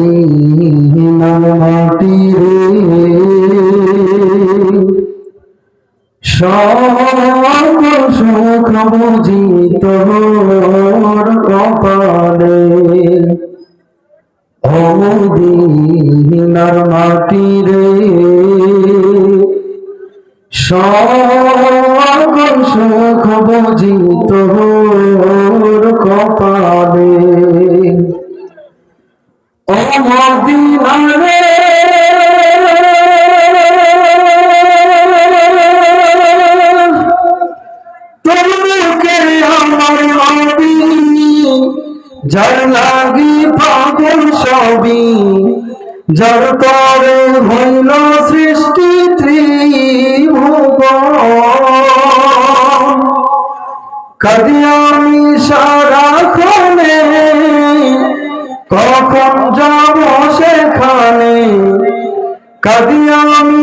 অমদিনার মাটি রে সকল সুখ বুঝি তোর কপালে অমদিনার মাটি রে সকল সুখ বুঝি তোর আমার নবী যার হইল সৃষ্টি কাদি আমি সারাক্ষণে কখন যাব সেখানে? কাদি আমি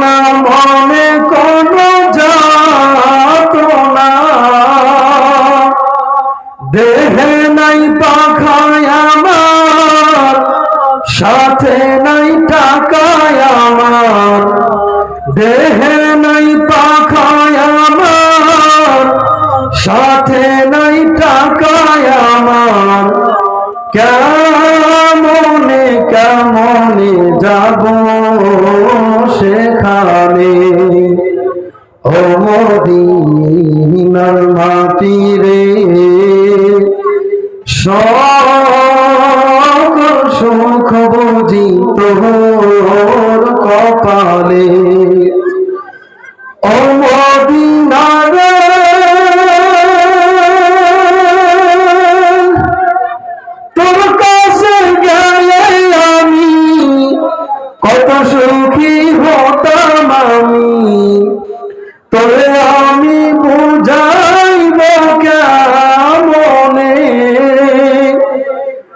না মনে কোনো যাত না। দেহে নাই পাখায় আমার, সাথে নাই টাকায় আমার। দেহে নাই পাখায় আমার, সাথে নাই টাকায় আমার। কেমনে রে। সকল সুখ বুঝি তোর কপালে। কত সুখী হতাম আমি। তোরে